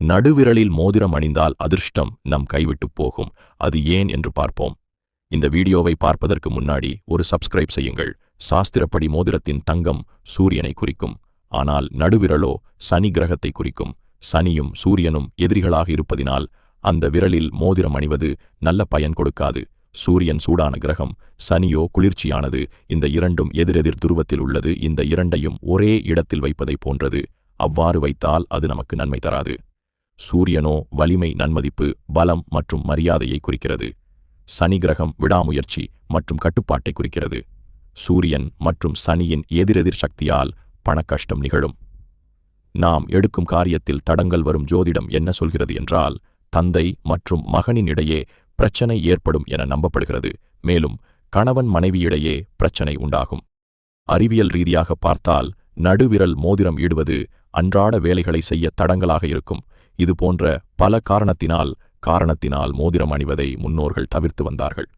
நடுவிரலில் மோதிரம் அணிந்தால் அதிர்ஷ்டம் நம் கைவிட்டுப் போகும். அது ஏன் என்று பார்ப்போம். இந்த வீடியோவை பார்ப்பதற்கு முன்னாடி ஒரு சப்ஸ்கிரைப் செய்யுங்கள். சாஸ்திரப்படி மோதிரத்தின் தங்கம் சூரியனை குறிக்கும். ஆனால் நடுவிரலோ சனி கிரகத்தை குறிக்கும். சனியும் சூரியனும் எதிரிகளாக இருப்பதினால் அந்த விரலில் மோதிரம் அணிவது நல்ல பயன் கொடுக்காது. சூரியன் சூடான கிரகம் சனியோ குளிர்ச்சியானது. இந்த இரண்டும் எதிரெதிர் துருவத்தில் உள்ளது. இந்த இரண்டையும் ஒரே இடத்தில் வைப்பதைப் போன்றது. அவ்வாறு வைத்தால் அது நமக்கு நன்மை தராது. சூரியனோ வலிமை நன்மதிப்பு பலம் மற்றும் மரியாதையை குறிக்கிறது. சனி கிரகம் விடாமுயற்சி மற்றும் கட்டுப்பாட்டை குறிக்கிறது. சூரியன் மற்றும் சனியின் எதிரெதிர் சக்தியால் பணக்கஷ்டம் நிகழும். நாம் எடுக்கும் காரியத்தில் தடங்கள் வரும் ஜோதிடம் என்ன சொல்கிறது என்றால் தந்தை மற்றும் மகனின் இடையே பிரச்சனை ஏற்படும் என நம்பப்படுகிறது. மேலும் கணவன் மனைவியிடையே பிரச்சனை உண்டாகும். அறிவியல் ரீதியாக பார்த்தால் நடுவிரல் மோதிரம் ஈடுவது அன்றாட வேலைகளை செய்ய தடங்கலாக இருக்கும். இது போன்ற பல காரணத்தினால் காரணத்தினால் மோதிரம் அணிவதை முன்னோர்கள் தவிர்த்து வந்தார்கள்.